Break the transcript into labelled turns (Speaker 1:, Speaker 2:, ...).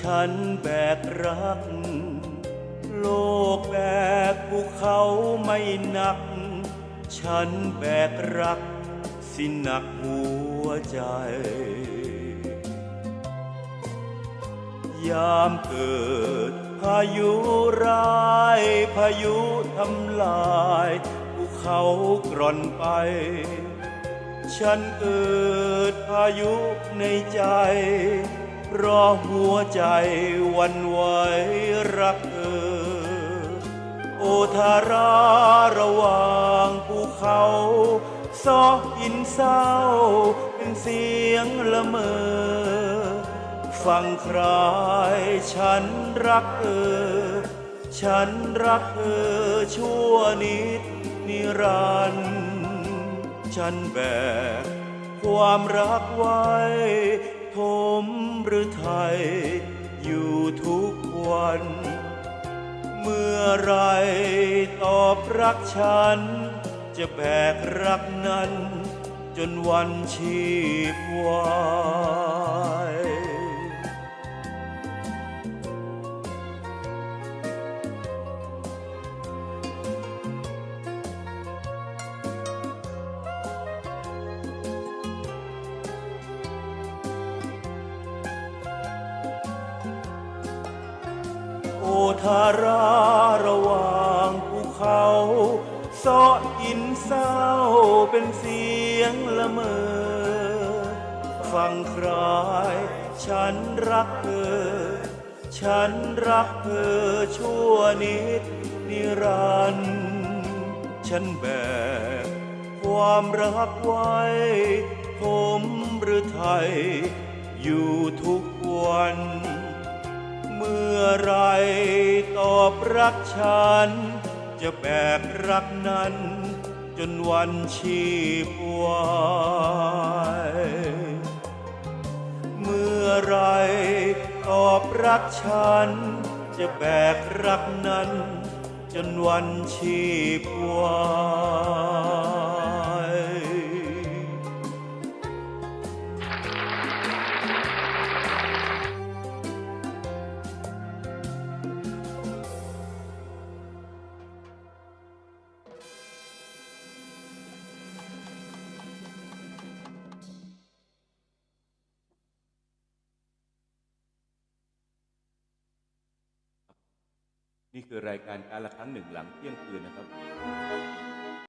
Speaker 1: ฉันแบกรัก โลกแบกภูเขาไม่หนัก ฉันแบกรัก สิหนักหัวใจ ยามเกิดพายุร้ายพายุทำลายภูเขากร่อนไป ฉันเกิดพายุในใจ เพราะหัวใจวันไหวรักเธอ โอทาราระหว่างภูเขาซอหินเศร้า เป็นเสียงละเมอ ฟังใครฉันรักเธอ ฉันรักเธอชั่วนิดนิรันดร์ฉันแบกความรักไว้ ผมหรือไทย อยู่ทุกวัน เมื่อไรตอบรักฉัน จะแบกรักนั้น จนวันชีพวา ยโอทาราระหว่างภูเขาซออินเศร้าเป็นเสียงละเมอ ฟังใครฉันรักเธอ ฉันรักเธอชั่วนิดนิรันดร์ฉันแบกความรักไว้ ผมหรือไทย อยู่ทุกวัน เมื่อไร รักฉัน จะแบกรักนั้น จนวันชีพวายเมื่อไรตอบรักฉัน จะแบกรักนั้น จนวันชีพวาย นี่คือรายการการละครั้งหนึ่งหลังเที่ยงคืนนะครับ